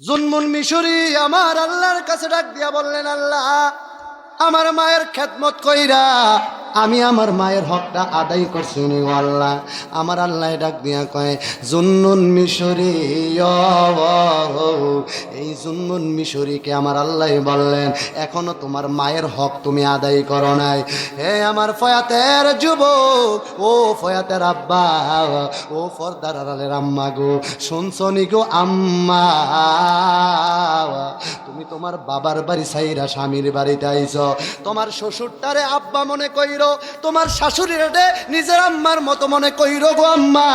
জুনমুন মিশরি আমার আল্লাহর কাছে ডাক দিয়া বললেন আল্লাহ আমার মায়ের খেদমত কইরা আমি আমার মায়ের হকটা আদায় করছি নি আল্লাহ। আমার আল্লাহ ডাক দিয়া কয়, জুন্নুন মিশরি এই জুন্নুন মিশরিকে আমার আল্লাহ বললেন, এখনও তোমার মায়ের হক তুমি আদায় করো নাই। হে আমার ফয়াতের যুবক, ও ফয়াতের আব্বা, ও ফরদার আড়ালের আম্মা গো শুনছনি গো আম্মা? তুমি তোমার বাবার বাড়ি সাইরা স্বামীর বাড়িতে আইছ। তোমার শ্বশুরটারে আব্বা মনে কইর তোমার শাশুড়িরে নিজের আম্মার মতো মনে কইর গো আম্মা।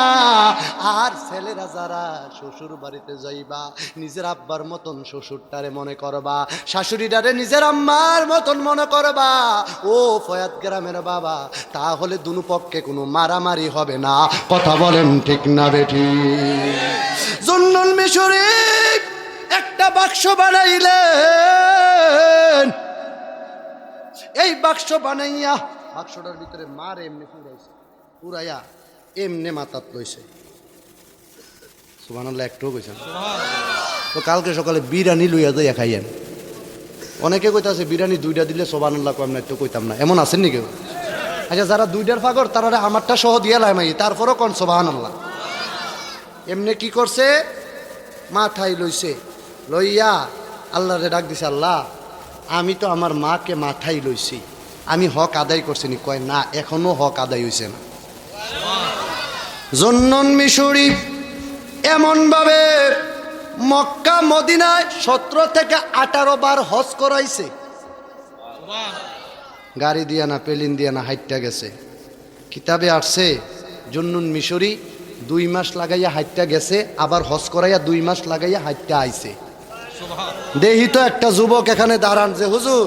আর ছেলেরা যারা শ্বশুর বাড়িতে যাইবা, নিজের আব্বার মতন শ্বশুরটারে মনে করবা, শাশুড়িটারে নিজের আম্মার মতন মনে করবা। ও ফয়াত গ্রামের বাবা, তাহলে দুনু পক্ষে কোনো মারামারি হবে না। কথা বলেন ঠিক না বেটি জন্নুল মিশরি একটা বাক্স বানাইলেন। এই বাক্স বানাইয়া বাক্সটার ভিতরে মার, এমনি পুরাইছে পুরাইয়া এমনি মাথাত লইছে। সুবহানাল্লাহ একটু কইছেন তো কালকে সকালে বিরিয়ানি লইয়া যাইয়া খাইয়েন। অনেকে কইতাছে, বিরিয়ানি দুইটা দিলে সোবানুল্লাহ কম না একটু কইতাম না। এমন আছেন নি কেউ? আচ্ছা যারা দুইটার ফাগর তারা আমারটা সহ দিয়ে লাইমাই তারপরও কোন সোবাহান আল্লাহ এমনি কি করছে? মাথায় লইছে। লইয়া আল্লাহরে ডাক দিছে, আল্লাহ, আমি তো আমার মাকে মাথায় লইছি। আমি হক আদায় করছি নি। কয়, না, এখনও হক আদায় হইছে না। জন্নন মিশরি এমনভাবে মক্কা, মদিনায় সতেরো থেকে আঠারো বার হজ করাইছে। গাড়ি দিয়া না, পেলিন দিয়া না, হাইটটা গেছে। কিতাবে আসছে, জন্নুন মিশরি দুই মাস লাগাইয়া হাইটটা গেছে, আবার হজ করাইয়া দুই মাস লাগাইয়া হাইটটা আইছে। দেহি তো একটা যুবক এখানে দাঁড়ান যে, হুজুর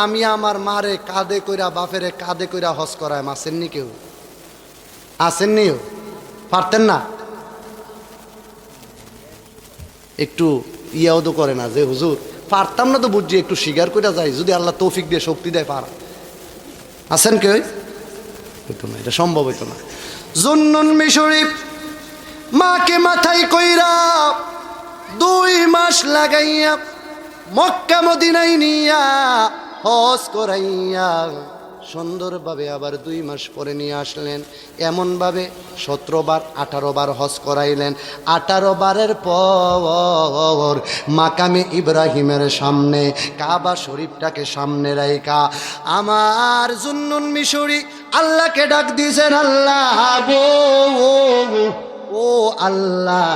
আমি আমার মারে কাঁধে কইরা, বাপেরে কাঁধে কইরা হজ করায় আসেননি কেউ? আসেননিও পারতেন না? একটু ইয়াও তো করে না যে, হুজুর, পারতাম না তো বুঝছি, একটু স্বীকার করে যাই, যদি আল্লাহ তৌফিক দিয়ে শক্তি দেয় পারা। আছেন কেউ? হইতো না, এটা সম্ভব হইতো না। জুন্নুন মিশরি মাকে মাথায় কইরা দুই মাস লাগাইয়া, মক্কা মদিনাই নিয়া হজ করাইয়া সুন্দরভাবে আবার দুই মাস পরে নিয়ে আসলেন। এমনভাবে সতেরো বার আঠারো বার হজ করাইলেন। আঠারো বারের পর মাকামে ইব্রাহিমের সামনে, কাবা শরীফটাকে সামনে রাইকা আমার জুন্নুন মিশরি আল্লাহকে ডাক দিয়েছেন, আল্লাহ ও আল্লাহ।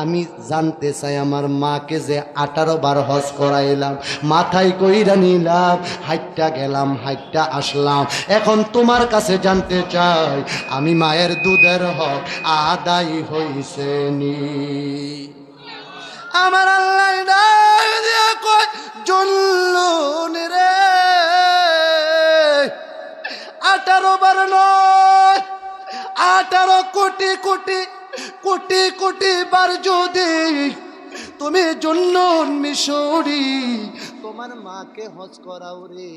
আমি জানতে চাই আমার মাকে যে আঠারো বার হজ করাইলাম, মাথায় কইরা নিলাম, হাইটটা গেলাম, হাইটটা আসলাম। এখন তোমার কাছে জানতে চাই, আমি মায়ের দুধের হক আদায় হইছে নি। আমার আল্লাহ রে, আঠারো বার নয়, আঠারো কোটি কোটি কোটি কোটি বার যদি তুমি জন্য মিশরি, তোমার মাকে হজ করাও রে।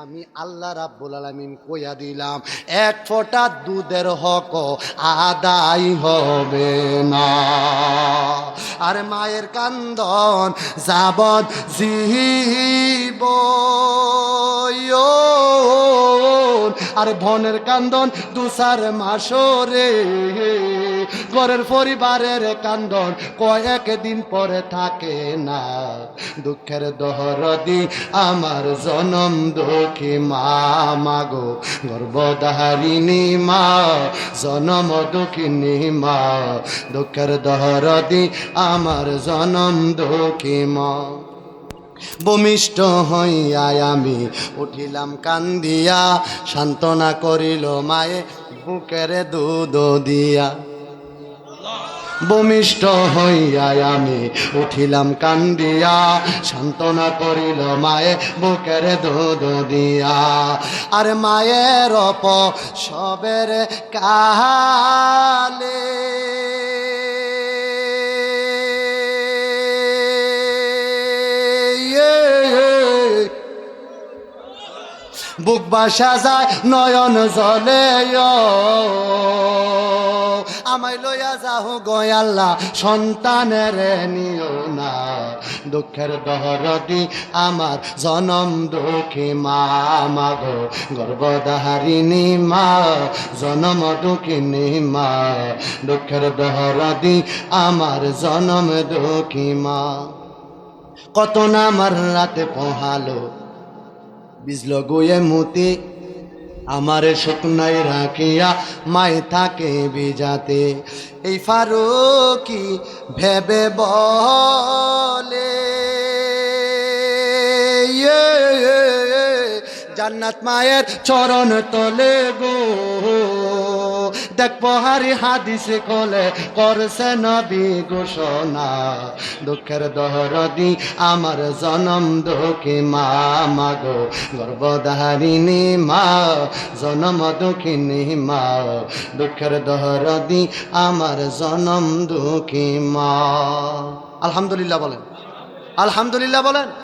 আমি আল্লাহ রাব্বুল আলামিন কইয়া দিলাম, এক ফোঁটা দুধের হক আদায় হবে না। আর মায়ের কান্দন যাবত জীব আর ভনের কান্দন দুসার মাসরে ঘরের পরিবারের কান্দন কয়েক দিন পরে থাকে না। দুঃখের দহরদি আমার জনম দুঃখী মা মাগো গর্ভধারিণী মা, জনম দুঃখিনী মা। দুঃখের দহরদি আমার জনম দুঃখী মা। ভূমিষ্ঠ হইয়া আমি উঠিলাম কান্দিয়া, সান্ত্বনা করিল মায়ে, বুকের দুধ দিয়া। ভূমিষ্ঠ হইয়া আমি উঠিলাম কান্দিয়া, সান্ত্বনা করিল মায়ে বুকের দুধ দিয়া। আর মায়ের অপ সবের কালে বুক বাসা যায় নয়ন জলে আমায় লইয়া যাও গয়াল্লা সন্তানের নিও না। দুঃখের দহরদি আমার, জনম দুঃখী মা মাগো, গর্ভধারিণী মা, জনম দুঃখিনী মা। দুঃখের দহরদি আমার, জনম দুঃখী মা। কত না আমার রাতে পোহালো, বিজল গুয়ে মুতি আমার শুকনাই রাখিয়া মাই থাকে বিজাতে। এই ফারুকি ভেবে বলে জান্নাত মায়ের চরণ তলে গো। দেখ পহারি হাদিসে খোলে করছে নবী ঘোষণা। দুঃখের দহরদি আমার জনম দুঃখী মা মাগো গর্ভধারিণী মা, জনম দুঃখিনী মা। দুঃখের দহরদি আমার জনম দুঃখী মা। আলহামদুলিল্লাহ বলেন। আলহামদুলিল্লাহ বলেন।